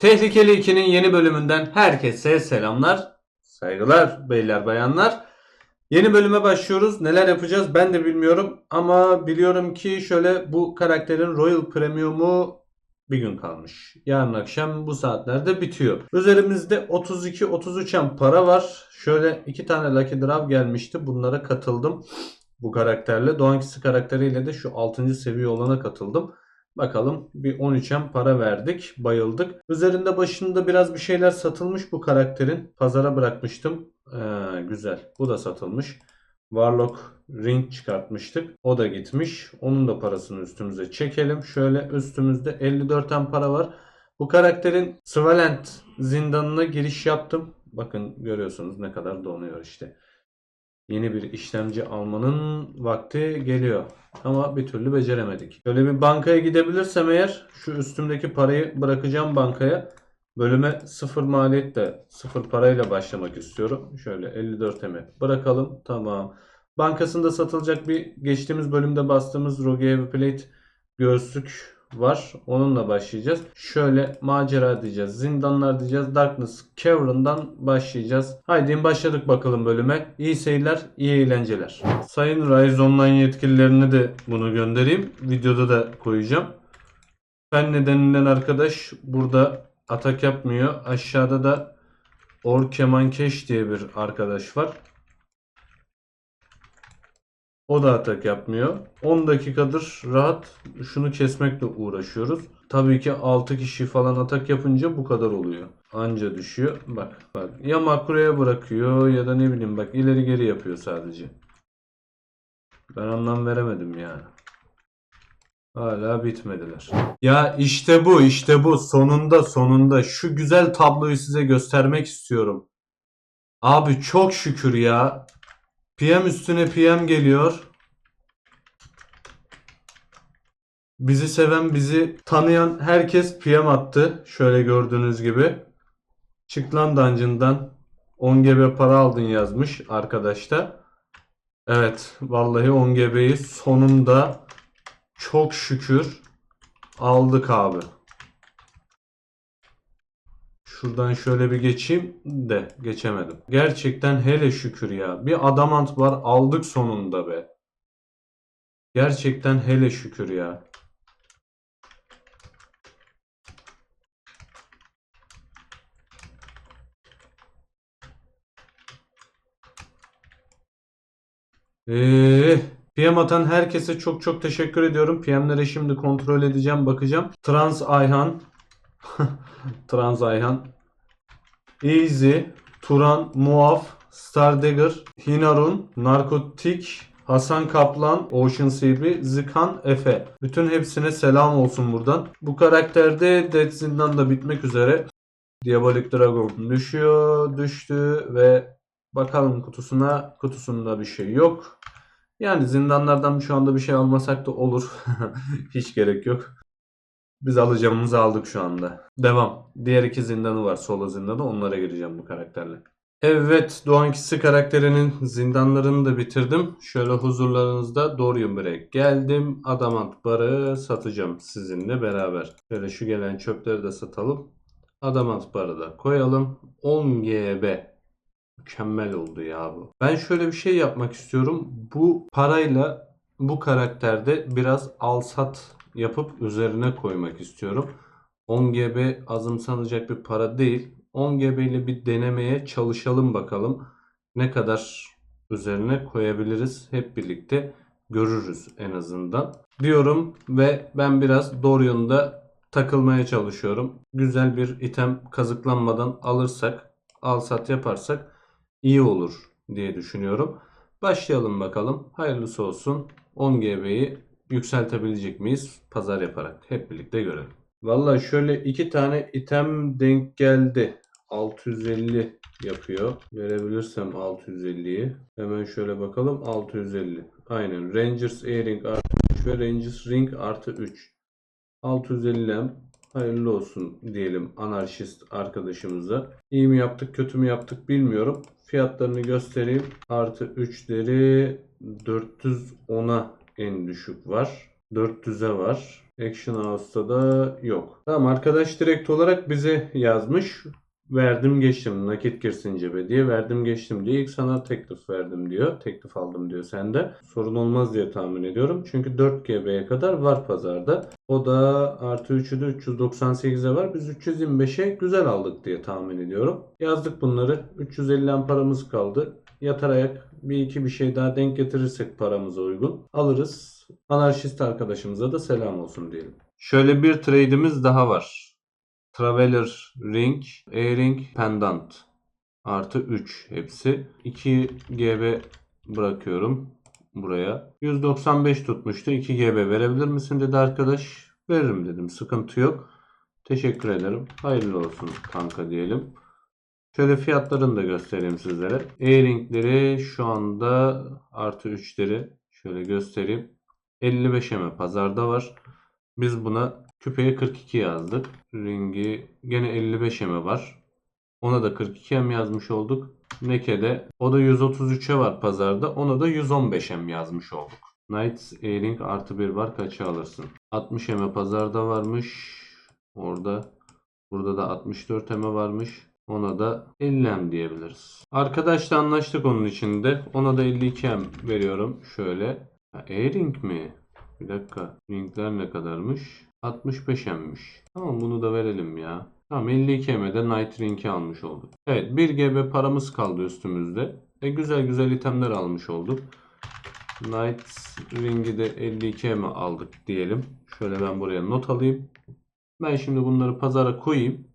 Tehlikeli 2'nin yeni bölümünden herkese selamlar. Saygılar beyler bayanlar. Yeni bölüme başlıyoruz. Neler yapacağız ben de bilmiyorum. Ama biliyorum ki şöyle bu karakterin Royal Premium'u bir gün kalmış. Yarın akşam bu saatlerde bitiyor. Üzerimizde 32-33 para var. Şöyle iki tane Lucky Draw gelmişti. Bunlara katıldım. Bu karakterle. Doğankisi karakteriyle de şu 6. seviye olana katıldım. Bakalım bir 13'en para verdik. Bayıldık. Üzerinde başında biraz bir şeyler satılmış bu karakterin. Pazara bırakmıştım. Ee, güzel. Bu da satılmış. Warlock Ring çıkartmıştık. O da gitmiş. Onun da parasını üstümüze çekelim. Şöyle üstümüzde 54'ten para var. Bu karakterin Svalent zindanına giriş yaptım. Bakın görüyorsunuz ne kadar donuyor işte. Yeni bir işlemci almanın vakti geliyor. Ama bir türlü beceremedik. Şöyle bir bankaya gidebilirsem eğer şu üstümdeki parayı bırakacağım bankaya. Bölüme sıfır maliyetle sıfır parayla başlamak istiyorum. Şöyle 54 emi bırakalım. Tamam. Bankasında satılacak bir geçtiğimiz bölümde bastığımız Heavy Plate göğüslük var. Onunla başlayacağız. Şöyle macera diyeceğiz. Zindanlar diyeceğiz. Darkness Cavern'dan başlayacağız. Haydi başladık bakalım bölüme. İyi seyirler, iyi eğlenceler. Sayın Rise Online yetkililerine de bunu göndereyim. Videoda da koyacağım. Fen denilen arkadaş burada atak yapmıyor. Aşağıda da Orkeman Keş diye bir arkadaş var. O da atak yapmıyor. 10 dakikadır rahat şunu kesmekle uğraşıyoruz. Tabii ki 6 kişi falan atak yapınca bu kadar oluyor. Anca düşüyor. Bak bak ya makroya bırakıyor ya da ne bileyim bak ileri geri yapıyor sadece. Ben anlam veremedim yani. Hala bitmediler. Ya işte bu işte bu sonunda sonunda şu güzel tabloyu size göstermek istiyorum. Abi çok şükür ya. PM üstüne PM geliyor. Bizi seven, bizi tanıyan herkes PM attı. Şöyle gördüğünüz gibi. Çık lan dungeon'dan. 10 GB para aldın yazmış arkadaş da. Evet, vallahi 10 GB'yi sonunda çok şükür aldık abi. Şuradan şöyle bir geçeyim de geçemedim. Gerçekten hele şükür ya. Bir adamant var aldık sonunda be. Gerçekten hele şükür ya. Eee PM atan herkese çok çok teşekkür ediyorum. PM'lere şimdi kontrol edeceğim, bakacağım. Trans Ayhan, Trans Ayhan, Easy, Turan, Muaf, Stardagger, Hinarun, Narkotik, Hasan Kaplan, Ocean CB, Zikan, Efe. Bütün hepsine selam olsun buradan. Bu karakterde Dead Zindan da bitmek üzere. Diabolik Dragon düşüyor, düştü ve bakalım kutusuna. Kutusunda bir şey yok. Yani zindanlardan şu anda bir şey almasak da olur. Hiç gerek yok. Biz alacağımızı aldık şu anda. Devam. Diğer iki zindanı var. Solo zindanı. Onlara gireceğim bu karakterle. Evet. Doğankisi karakterinin zindanlarını da bitirdim. Şöyle huzurlarınızda Dorian Break geldim. Adamant barı satacağım sizinle beraber. Şöyle şu gelen çöpleri de satalım. Adamant barı da koyalım. 10 GB. Mükemmel oldu ya bu. Ben şöyle bir şey yapmak istiyorum. Bu parayla bu karakterde biraz alsat yapıp üzerine koymak istiyorum. 10 GB azımsanacak bir para değil. 10 GB ile bir denemeye çalışalım bakalım. Ne kadar üzerine koyabiliriz hep birlikte görürüz en azından. Diyorum ve ben biraz Dorion'da takılmaya çalışıyorum. Güzel bir item kazıklanmadan alırsak, alsat yaparsak iyi olur diye düşünüyorum. Başlayalım bakalım. Hayırlısı olsun. 10 GB'yi yükseltebilecek miyiz? Pazar yaparak. Hep birlikte görelim. Valla şöyle iki tane item denk geldi. 650 yapıyor. Verebilirsem 650'yi. Hemen şöyle bakalım. 650. Aynen. Rangers Airing artı 3 ve Rangers Ring artı 3. 650 Hayırlı olsun diyelim anarşist arkadaşımıza. İyi mi yaptık kötü mü yaptık bilmiyorum. Fiyatlarını göstereyim. Artı 3'leri 410'a en düşük var. 400'e var. Action House'da da yok. Tamam arkadaş direkt olarak bize yazmış. Verdim geçtim nakit girsin cebe diye verdim geçtim diye ilk sana teklif verdim diyor. Teklif aldım diyor sende. Sorun olmaz diye tahmin ediyorum. Çünkü 4 GB'ye kadar var pazarda. O da artı 3'ü de 398'e var. Biz 325'e güzel aldık diye tahmin ediyorum. Yazdık bunları. 350 an paramız kaldı. Yatar ayak bir iki bir şey daha denk getirirsek paramıza uygun alırız. Anarşist arkadaşımıza da selam olsun diyelim. Şöyle bir trade'imiz daha var. Traveler Ring, A-Ring, Pendant. Artı 3 hepsi. 2 GB bırakıyorum buraya. 195 tutmuştu. 2 GB verebilir misin dedi arkadaş. Veririm dedim. Sıkıntı yok. Teşekkür ederim. Hayırlı olsun kanka diyelim. Şöyle fiyatlarını da göstereyim sizlere. A-Ring'leri şu anda artı 3'leri şöyle göstereyim. 55 M pazarda var. Biz buna küpeye 42 yazdık. Ringi gene 55 M var. Ona da 42 M yazmış olduk. Neke'de o da 133'e var pazarda. Ona da 115 M yazmış olduk. Knights A-Ring artı 1 var. Kaça alırsın? 60 M pazarda varmış. Orada. Burada da 64 M varmış. Ona da 50 M diyebiliriz. Arkadaşla anlaştık onun içinde. Ona da 52 M veriyorum. Şöyle. Ha, A-Ring mi? Bir dakika. Ringler ne kadarmış? 65 M'miş. Tamam bunu da verelim ya. Tamam 52 M'de Night Ring'i almış olduk. Evet 1 GB paramız kaldı üstümüzde. E güzel güzel itemler almış olduk. Night Ring'i de 52 M aldık diyelim. Şöyle ben buraya not alayım. Ben şimdi bunları pazara koyayım.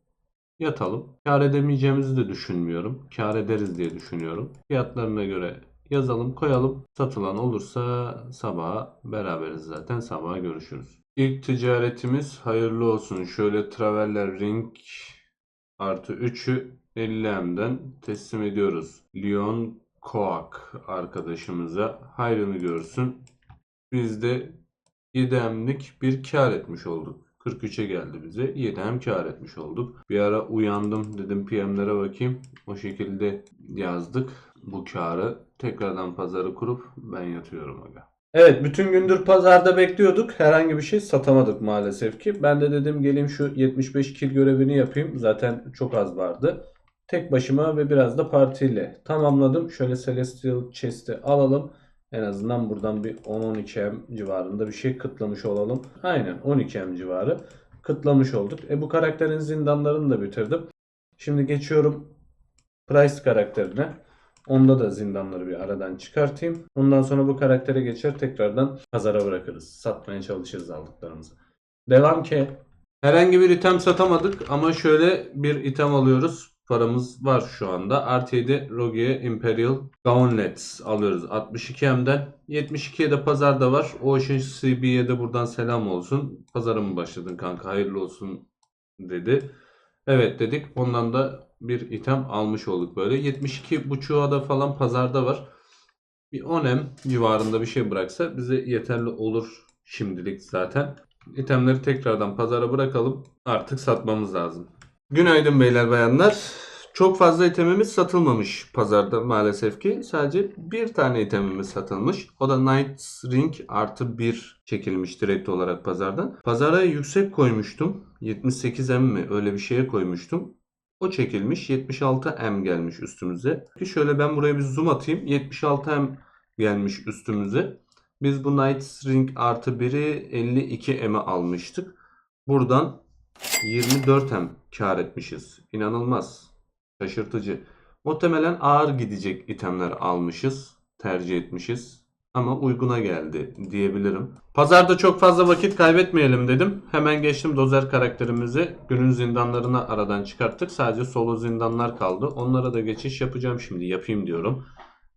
Yatalım. Kar edemeyeceğimizi de düşünmüyorum. Kar ederiz diye düşünüyorum. Fiyatlarına göre yazalım koyalım. Satılan olursa sabaha beraberiz zaten. Sabaha görüşürüz. İlk ticaretimiz hayırlı olsun. Şöyle Traveller Ring artı 3'ü 50M'den teslim ediyoruz. Leon Koak arkadaşımıza hayrını görsün. Biz de 7M'lik bir kar etmiş olduk. 43'e geldi bize. 7M kar etmiş olduk. Bir ara uyandım dedim PM'lere bakayım. O şekilde yazdık bu karı. Tekrardan pazarı kurup ben yatıyorum aga. Evet bütün gündür pazarda bekliyorduk. Herhangi bir şey satamadık maalesef ki. Ben de dedim geleyim şu 75 kill görevini yapayım. Zaten çok az vardı. Tek başıma ve biraz da partiyle tamamladım. Şöyle Celestial Chest'i alalım. En azından buradan bir 10-12M civarında bir şey kıtlamış olalım. Aynen 12M civarı kıtlamış olduk. E bu karakterin zindanlarını da bitirdim. Şimdi geçiyorum Price karakterine. Onda da zindanları bir aradan çıkartayım. Ondan sonra bu karaktere geçer tekrardan pazara bırakırız. Satmaya çalışırız aldıklarımızı. Devam ki. Herhangi bir item satamadık ama şöyle bir item alıyoruz. Paramız var şu anda. Artı 7 Rogue Imperial Gauntlet alıyoruz 62M'den. 72'ye de pazarda var. Ocean CB'ye de buradan selam olsun. Pazara mı başladın kanka hayırlı olsun dedi. Evet dedik. Ondan da bir item almış olduk böyle. 72 buçuğa da falan pazarda var. Bir 10M civarında bir şey bıraksa bize yeterli olur şimdilik zaten. İtemleri tekrardan pazara bırakalım. Artık satmamız lazım. Günaydın beyler bayanlar. Çok fazla itemimiz satılmamış pazarda maalesef ki. Sadece bir tane itemimiz satılmış. O da Knight's Ring artı 1 çekilmiş direkt olarak pazardan. Pazara yüksek koymuştum. 78M mi öyle bir şeye koymuştum. O çekilmiş 76M gelmiş üstümüze. Ki şöyle ben buraya bir zoom atayım. 76M gelmiş üstümüze. Biz bu Knight's Ring artı 1'i 52M'e almıştık. Buradan 24M kar etmişiz. İnanılmaz. Şaşırtıcı. Muhtemelen ağır gidecek itemler almışız. Tercih etmişiz. Ama uyguna geldi diyebilirim. Pazarda çok fazla vakit kaybetmeyelim dedim. Hemen geçtim dozer karakterimizi. Günün zindanlarını aradan çıkarttık. Sadece solo zindanlar kaldı. Onlara da geçiş yapacağım şimdi. Yapayım diyorum.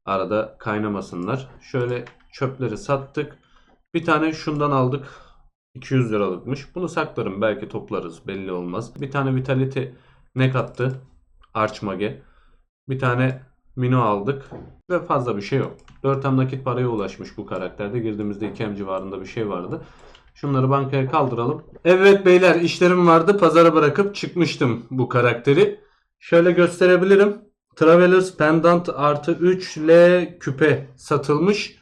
Arada kaynamasınlar. Şöyle çöpleri sattık. Bir tane şundan aldık. 200 liralıkmış. Bunu saklarım. Belki toplarız. Belli olmaz. Bir tane Vitality ne kattı? Archmage. Bir tane Mino aldık. Ve fazla bir şey yok. 4M nakit paraya ulaşmış bu karakterde. Girdiğimizde 2M civarında bir şey vardı. Şunları bankaya kaldıralım. Evet beyler işlerim vardı. Pazara bırakıp çıkmıştım bu karakteri. Şöyle gösterebilirim. Travelers Pendant artı 3 L küpe satılmış.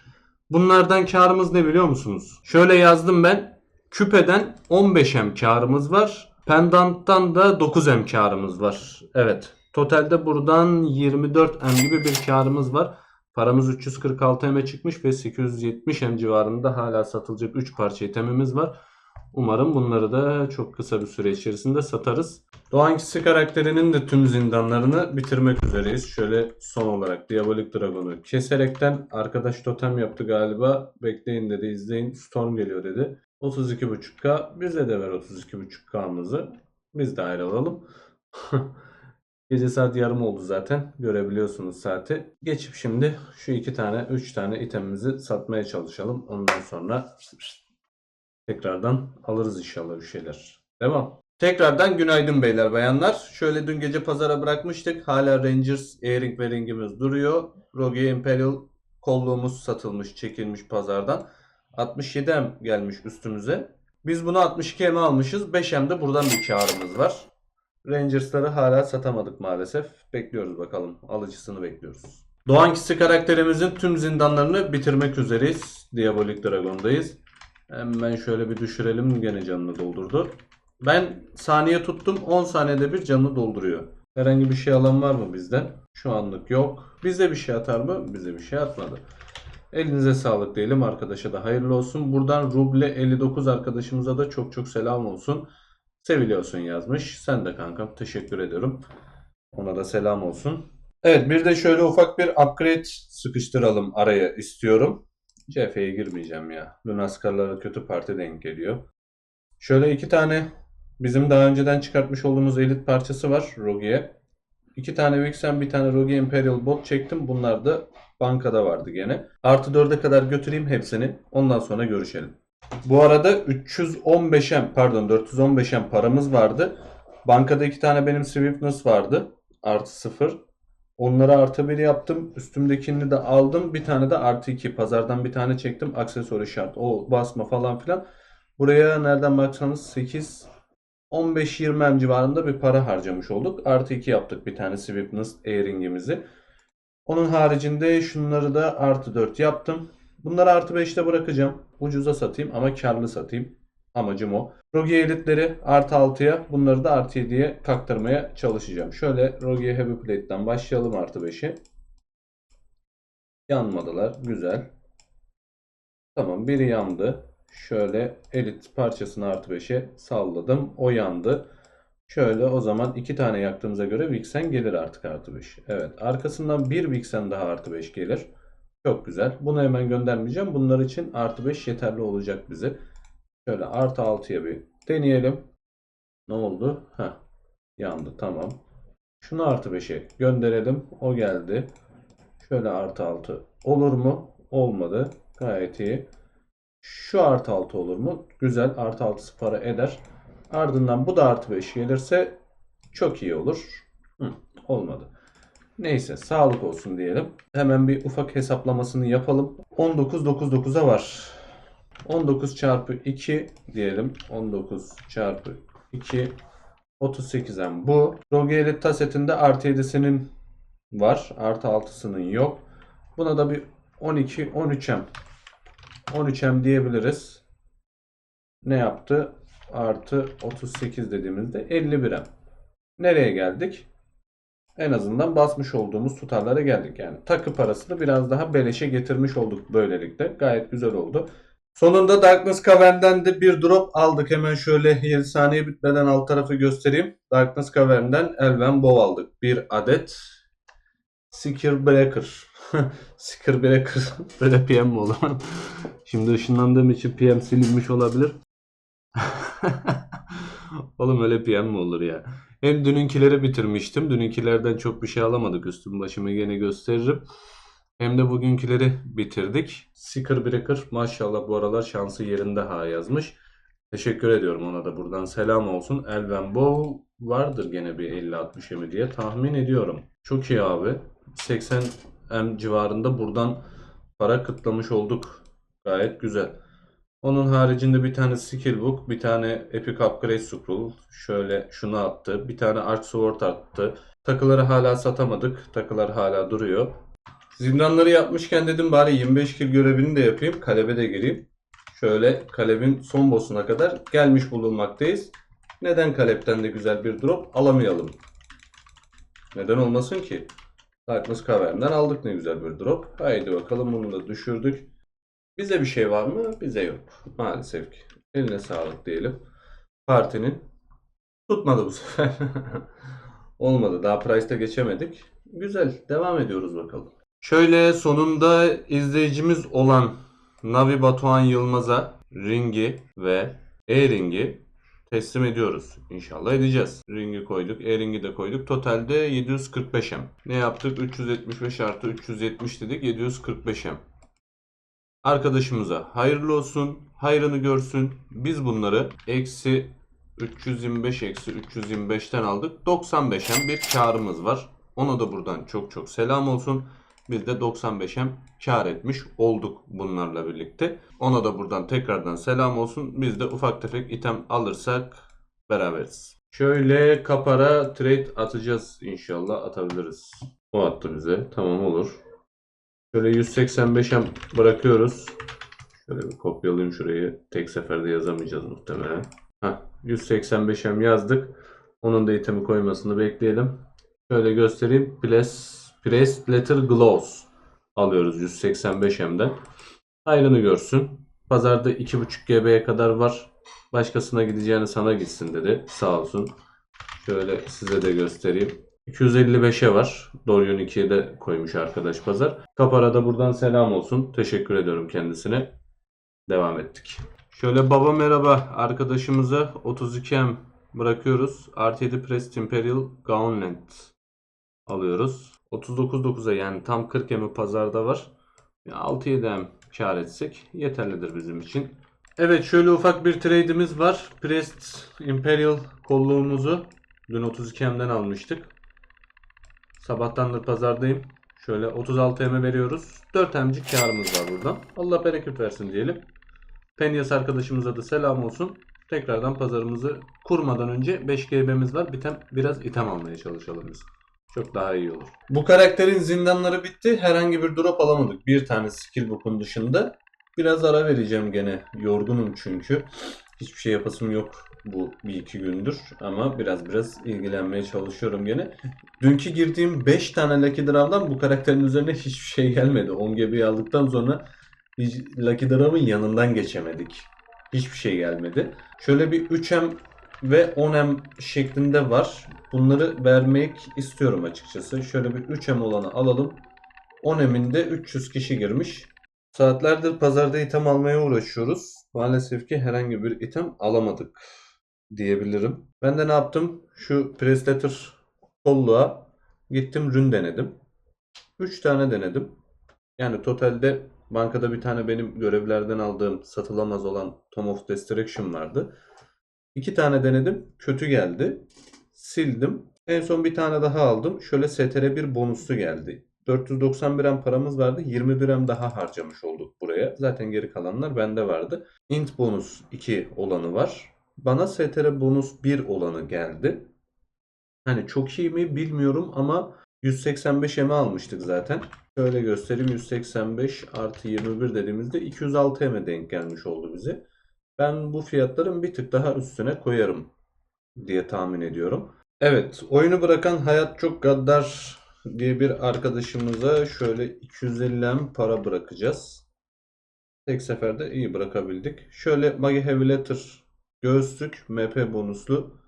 Bunlardan karımız ne biliyor musunuz? Şöyle yazdım ben. Küpeden 15M karımız var. Pendanttan da 9M karımız var. Evet. Totalde buradan 24M gibi bir karımız var. Paramız 346M'e çıkmış ve 870M civarında hala satılacak 3 parça itemimiz var. Umarım bunları da çok kısa bir süre içerisinde satarız. Doğankisi karakterinin de tüm zindanlarını bitirmek üzereyiz. Şöyle son olarak Diabolik Dragon'u keserekten arkadaş totem yaptı galiba. Bekleyin dedi izleyin Storm geliyor dedi. 32.5k bize de ver 32.5k'mızı. Biz dahil olalım. Gece saat yarım oldu zaten. Görebiliyorsunuz saati. Geçip şimdi şu iki tane, üç tane itemimizi satmaya çalışalım. Ondan sonra tekrardan alırız inşallah bir şeyler. Devam. Tekrardan günaydın beyler bayanlar. Şöyle dün gece pazara bırakmıştık. Hala Rangers Earring ve ringimiz duruyor. Rogue Imperial kolluğumuz satılmış, çekilmiş pazardan. 67M gelmiş üstümüze. Biz bunu 62M almışız. 5M de buradan bir karımız var. Rangers'ları hala satamadık maalesef. Bekliyoruz bakalım. Alıcısını bekliyoruz. Doğankisi karakterimizin tüm zindanlarını bitirmek üzereyiz. Diabolik Dragon'dayız. Hemen şöyle bir düşürelim. Gene canını doldurdu. Ben saniye tuttum. 10 saniyede bir canını dolduruyor. Herhangi bir şey alan var mı bizden? Şu anlık yok. Bize bir şey atar mı? Bize bir şey atmadı. Elinize sağlık diyelim. Arkadaşa da hayırlı olsun. Buradan Ruble 59 arkadaşımıza da çok çok selam olsun. Seviliyorsun yazmış. Sen de kankam teşekkür ediyorum. Ona da selam olsun. Evet bir de şöyle ufak bir upgrade sıkıştıralım araya istiyorum. CF'ye girmeyeceğim ya. Lunaskarlara kötü parti denk geliyor. Şöyle iki tane bizim daha önceden çıkartmış olduğumuz elit parçası var Rogue'ye. İki tane Vixen bir tane Rogue Imperial bot çektim. Bunlar da bankada vardı gene. Artı 4'e kadar götüreyim hepsini. Ondan sonra görüşelim. Bu arada 315'em pardon 415'em paramız vardı. Bankada iki tane benim Swiftness vardı. Artı 0. Onları artı 1 yaptım. Üstümdekini de aldım. Bir tane de artı 2. Pazardan bir tane çektim. Aksesuarı şart. O basma falan filan. Buraya nereden baksanız 8 15-20 em civarında bir para harcamış olduk. Artı 2 yaptık bir tane Swiftness Airing'imizi. Onun haricinde şunları da artı 4 yaptım. Bunları artı 5'te bırakacağım. Ucuza satayım ama karlı satayım. Amacım o. Rogue Elite'leri artı 6'ya bunları da artı 7'ye kaktırmaya çalışacağım. Şöyle Rogue Heavy Plate'den başlayalım artı 5'e. Yanmadılar. Güzel. Tamam biri yandı. Şöyle elit parçasını artı 5'e salladım. O yandı. Şöyle o zaman iki tane yaktığımıza göre Vixen gelir artık artı 5. Evet arkasından bir Vixen daha artı 5 gelir. Çok güzel. Bunu hemen göndermeyeceğim. Bunlar için artı 5 yeterli olacak bize. Şöyle artı 6'ya bir deneyelim. Ne oldu? Heh, yandı tamam. Şunu artı 5'e gönderelim. O geldi. Şöyle artı 6 olur mu? Olmadı. Gayet iyi. Şu artı 6 olur mu? Güzel. Artı 6'sı para eder. Ardından bu da artı 5 gelirse çok iyi olur. Hı, olmadı. Neyse sağlık olsun diyelim. Hemen bir ufak hesaplamasını yapalım. 19 99'a var. 19 çarpı 2 diyelim. 19 çarpı 2 38'en bu. Rogue Elite tasetinde artı 7'sinin var. Artı 6'sının yok. Buna da bir 12 13'em 13'em diyebiliriz. Ne yaptı? Artı 38 dediğimizde 51'em. Nereye geldik? En azından basmış olduğumuz tutarlara geldik yani. Takı parasını biraz daha beleşe getirmiş olduk böylelikle. Gayet güzel oldu. Sonunda Darkness Cavern'den de bir drop aldık. Hemen şöyle 7 saniye bitmeden alt tarafı göstereyim. Darkness Cavern'den Elven Bow aldık. Bir adet Seeker Breaker. Seeker Breaker. Böyle PM mi olur? Şimdi ışınlandığım için PM silinmiş olabilir. Oğlum öyle PM mi olur ya? Hem dününkileri bitirmiştim. Dününkilerden çok bir şey alamadık. Üstüm başımı gene gösteririm. Hem de bugünküleri bitirdik. Seeker Breaker maşallah bu aralar şansı yerinde ha yazmış. Teşekkür ediyorum ona da buradan selam olsun. Elven Bow vardır gene bir 50-60 emi diye tahmin ediyorum. Çok iyi abi. 80 M civarında buradan para kıtlamış olduk. Gayet güzel. Onun haricinde bir tane skill bir tane epic upgrade scroll. Şöyle şunu attı. Bir tane arch sword attı. Takıları hala satamadık. Takılar hala duruyor. Zindanları yapmışken dedim bari 25 kill görevini de yapayım. Kalebe de gireyim. Şöyle kalemin son boss'una kadar gelmiş bulunmaktayız. Neden kalepten de güzel bir drop alamayalım? Neden olmasın ki? Darkness Cavern'den aldık ne güzel bir drop. Haydi bakalım bunu da düşürdük. Bize bir şey var mı? Bize yok. Maalesef ki. Eline sağlık diyelim. Partinin tutmadı bu sefer. Olmadı. Daha Price'te geçemedik. Güzel. Devam ediyoruz bakalım. Şöyle sonunda izleyicimiz olan Navi Batuhan Yılmaz'a ringi ve e-ringi teslim ediyoruz. İnşallah edeceğiz. Ringi koyduk. E-ringi de koyduk. Totalde 745M. Ne yaptık? 375 artı 370 dedik. 745M. Arkadaşımıza hayırlı olsun. Hayrını görsün. Biz bunları eksi 325 eksi 325'ten aldık. 95'em bir karımız var. Ona da buradan çok çok selam olsun. Biz de 95'em kar etmiş olduk bunlarla birlikte. Ona da buradan tekrardan selam olsun. Biz de ufak tefek item alırsak beraberiz. Şöyle kapara trade atacağız inşallah atabiliriz. O attı bize. Tamam olur. Şöyle 185'em bırakıyoruz. Şöyle bir kopyalayayım şurayı. Tek seferde yazamayacağız muhtemelen. Heh, 185'em yazdık. Onun da itemi koymasını bekleyelim. Şöyle göstereyim. Press, Press Letter Gloss alıyoruz 185M'den. Hayrını görsün. Pazarda 2.5 GB'ye kadar var. Başkasına gideceğini sana gitsin dedi. Sağ olsun. Şöyle size de göstereyim. 255'e var. Dorian 2'ye de koymuş arkadaş pazar. Kapara da buradan selam olsun. Teşekkür ediyorum kendisine. Devam ettik. Şöyle baba merhaba arkadaşımıza 32M bırakıyoruz. Artı 7 Prest Imperial Gauntlet alıyoruz. 39.9'a yani tam 40 M'i pazarda var. 6-7 M kar etsek yeterlidir bizim için. Evet şöyle ufak bir trade'imiz var. Prest Imperial kolluğumuzu dün 32M'den almıştık. Sabahtandır pazardayım. Şöyle 36 M veriyoruz. 4 M'cik karımız var buradan. Allah bereket versin diyelim. Penyas arkadaşımıza da selam olsun. Tekrardan pazarımızı kurmadan önce 5 GB'miz var. Biten biraz item almaya çalışalım biz. Çok daha iyi olur. Bu karakterin zindanları bitti. Herhangi bir drop alamadık. Bir tane skill book'un dışında. Biraz ara vereceğim gene. Yorgunum çünkü. Hiçbir şey yapasım yok bu bir iki gündür. Ama biraz biraz ilgilenmeye çalışıyorum gene. Dünkü girdiğim 5 tane Lucky Draw'dan bu karakterin üzerine hiçbir şey gelmedi. 10 GB'yi aldıktan sonra hiç Lucky Draw'ın yanından geçemedik. Hiçbir şey gelmedi. Şöyle bir 3M ve 10M şeklinde var. Bunları vermek istiyorum açıkçası. Şöyle bir 3M olanı alalım. 10M'in de 300 kişi girmiş. Saatlerdir pazarda item almaya uğraşıyoruz. Maalesef ki herhangi bir item alamadık diyebilirim. Ben de ne yaptım? Şu Presletter kolluğa gittim rün denedim. 3 tane denedim. Yani totalde bankada bir tane benim görevlerden aldığım satılamaz olan Tom of Destruction vardı. İki tane denedim. Kötü geldi. Sildim. En son bir tane daha aldım. Şöyle STR1 bonuslu geldi. 491 M paramız vardı. 21 M daha harcamış olduk buraya. Zaten geri kalanlar bende vardı. Int bonus 2 olanı var. Bana STR bonus 1 olanı geldi. Hani çok iyi mi bilmiyorum ama 185 M almıştık zaten. Şöyle göstereyim 185 artı 21 dediğimizde 206 M'e denk gelmiş oldu bize. Ben bu fiyatların bir tık daha üstüne koyarım diye tahmin ediyorum. Evet oyunu bırakan Hayat Çok Gaddar diye bir arkadaşımıza şöyle 250 M para bırakacağız. Tek seferde iyi bırakabildik. Şöyle Magi Heavy Letter göğüslük MP bonuslu.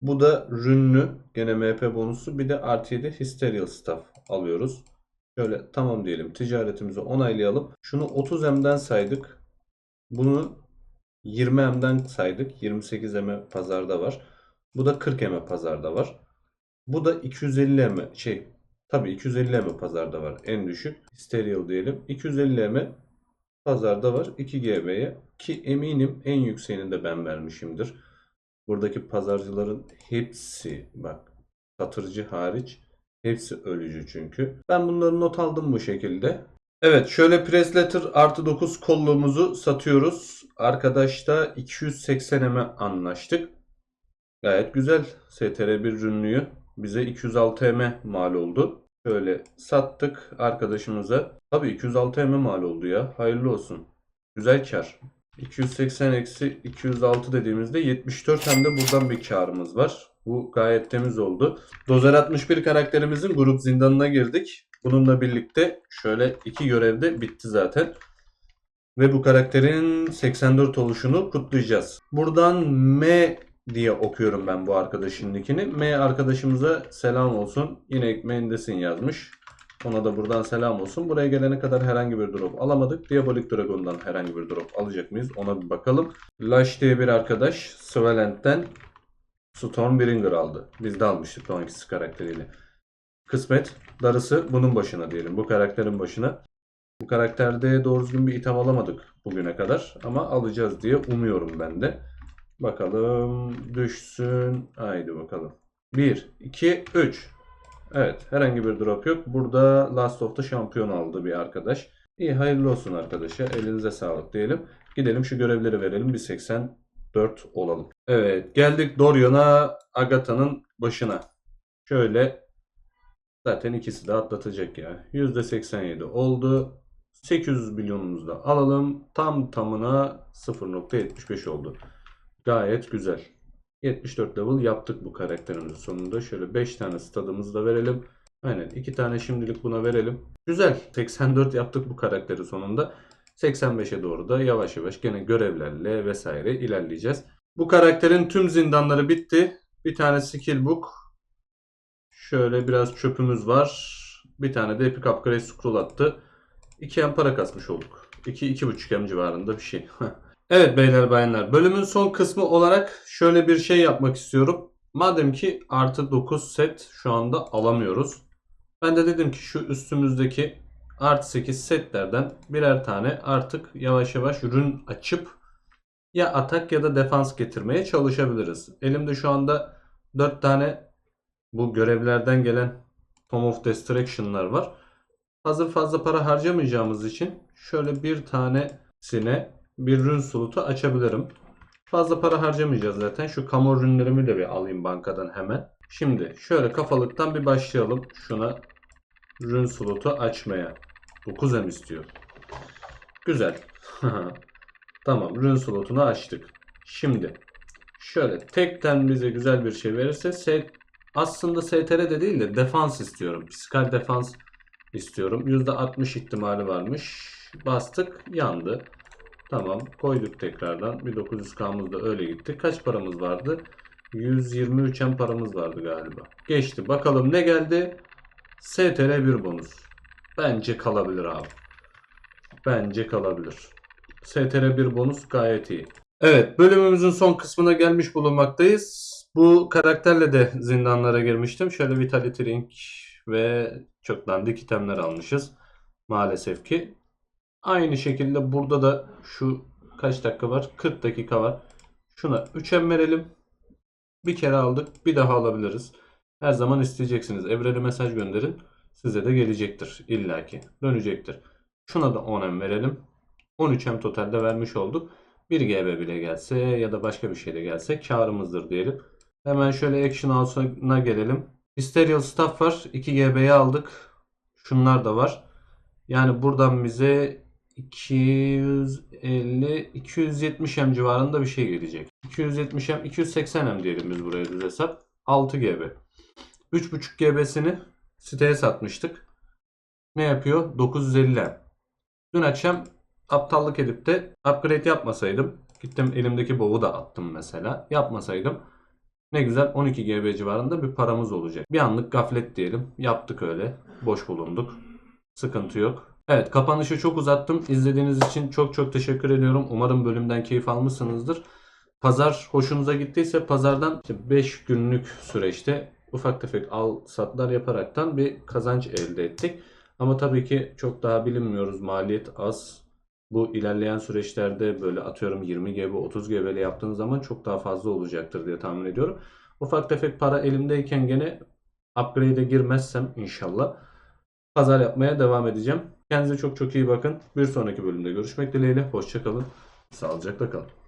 Bu da rünlü gene MP bonuslu. Bir de artı 7 Hysterial Staff alıyoruz. Şöyle tamam diyelim ticaretimizi onaylayalım. Şunu 30M'den saydık. Bunu 20M'den saydık. 28M pazarda var. Bu da 40M pazarda var. Bu da 250M şey tabi 250M pazarda var en düşük. Stereo diyelim. 250M pazarda var 2 GB'ye ki eminim en yükseğini de ben vermişimdir. Buradaki pazarcıların hepsi bak satırcı hariç hepsi ölücü çünkü. Ben bunları not aldım bu şekilde. Evet şöyle press letter artı 9 kolluğumuzu satıyoruz. Arkadaşta 280 m'e anlaştık. Gayet güzel. STR1 ürünlüğü bize 206 m mal oldu. Şöyle sattık arkadaşımıza. Tabii 206 m mal oldu ya. Hayırlı olsun. Güzel kar. 280 eksi 206 dediğimizde 74 hem de buradan bir karımız var. Bu gayet temiz oldu. Dozer 61 karakterimizin grup zindanına girdik. Bununla birlikte şöyle iki görevde bitti zaten. Ve bu karakterin 84 oluşunu kutlayacağız. Buradan M diye okuyorum ben bu arkadaşın nickini. M arkadaşımıza selam olsun. Yine ekmeğindesin yazmış. Ona da buradan selam olsun. Buraya gelene kadar herhangi bir drop alamadık. Diabolik Dragon'dan herhangi bir drop alacak mıyız? Ona bir bakalım. Lash diye bir arkadaş Svalent'ten Stormbringer aldı. Biz de almıştık o ikisi karakteriyle. Kısmet darısı bunun başına diyelim. Bu karakterin başına. Bu karakterde doğru düzgün bir item alamadık bugüne kadar. Ama alacağız diye umuyorum ben de. Bakalım düşsün. Haydi bakalım. 1, 2, 3. Evet herhangi bir drop yok. Burada Last of the Champion aldı bir arkadaş. İyi hayırlı olsun arkadaşa. Elinize sağlık diyelim. Gidelim şu görevleri verelim. Bir 84 olalım. Evet geldik Dorion'a Agatha'nın başına. Şöyle zaten ikisi de atlatacak ya. %87 oldu. 800 milyonumuzu da alalım. Tam tamına 0.75 oldu. Gayet güzel. 74 level yaptık bu karakterimizin sonunda. Şöyle 5 tane stadımızı da verelim. Aynen 2 tane şimdilik buna verelim. Güzel. 84 yaptık bu karakteri sonunda. 85'e doğru da yavaş yavaş gene görevlerle vesaire ilerleyeceğiz. Bu karakterin tüm zindanları bitti. Bir tane skill. Şöyle biraz çöpümüz var. Bir tane de Epic Upgrade Scroll attı. 2 hem para kasmış olduk. 2-2,5 hem civarında bir şey. Evet beyler bayanlar bölümün son kısmı olarak şöyle bir şey yapmak istiyorum. Madem ki artı 9 set şu anda alamıyoruz. Ben de dedim ki şu üstümüzdeki artı 8 setlerden birer tane artık yavaş yavaş ürün açıp ya atak ya da defans getirmeye çalışabiliriz. Elimde şu anda 4 tane bu görevlerden gelen Tom of Destruction'lar var. Hazır fazla para harcamayacağımız için şöyle bir tanesine bir rün slotu açabilirim. Fazla para harcamayacağız zaten. Şu kamu ürünlerimi de bir alayım bankadan hemen. Şimdi şöyle kafalıktan bir başlayalım. Şuna rün slotu açmaya. 9 M istiyor. Güzel. tamam rün slotunu açtık. Şimdi şöyle tekten bize güzel bir şey verirse S aslında STR de değil de defans istiyorum. Psikal defans istiyorum. %60 ihtimali varmış. Bastık yandı. Tamam koyduk tekrardan. Bir 900k'mız da öyle gitti. Kaç paramız vardı? 123 en paramız vardı galiba. Geçti. Bakalım ne geldi? STR 1 bonus. Bence kalabilir abi. Bence kalabilir. STR 1 bonus gayet iyi. Evet bölümümüzün son kısmına gelmiş bulunmaktayız. Bu karakterle de zindanlara girmiştim. Şöyle Vitality Ring ve çok dandik itemler almışız. Maalesef ki. Aynı şekilde burada da şu kaç dakika var? 40 dakika var. Şuna 3'e verelim. Bir kere aldık. Bir daha alabiliriz. Her zaman isteyeceksiniz. Evrene mesaj gönderin. Size de gelecektir. illaki. Dönecektir. Şuna da 10M verelim. 13M totalde vermiş olduk. 1 GB bile gelse ya da başka bir şey de gelse karımızdır diyelim. Hemen şöyle Action House'a gelelim. Mysterial Staff var. 2 GB'ye aldık. Şunlar da var. Yani buradan bize 250 270 M civarında bir şey gelecek. 270 M 280 M diyelim biz buraya düz hesap. 6 GB. 3.5 GB'sini siteye satmıştık. Ne yapıyor? 950 M. Dün akşam aptallık edip de upgrade yapmasaydım. Gittim elimdeki bowu da attım mesela. Yapmasaydım ne güzel 12 GB civarında bir paramız olacak. Bir anlık gaflet diyelim. Yaptık öyle. Boş bulunduk. Sıkıntı yok. Evet kapanışı çok uzattım. İzlediğiniz için çok çok teşekkür ediyorum. Umarım bölümden keyif almışsınızdır. Pazar hoşunuza gittiyse pazardan 5 günlük süreçte ufak tefek al satlar yaparaktan bir kazanç elde ettik. Ama tabii ki çok daha bilinmiyoruz. Maliyet az. Bu ilerleyen süreçlerde böyle atıyorum 20 GB 30 GB ile yaptığınız zaman çok daha fazla olacaktır diye tahmin ediyorum. Ufak tefek para elimdeyken gene upgrade'e girmezsem inşallah pazar yapmaya devam edeceğim. Kendinize çok çok iyi bakın. Bir sonraki bölümde görüşmek dileğiyle. Hoşçakalın. Sağlıcakla kalın.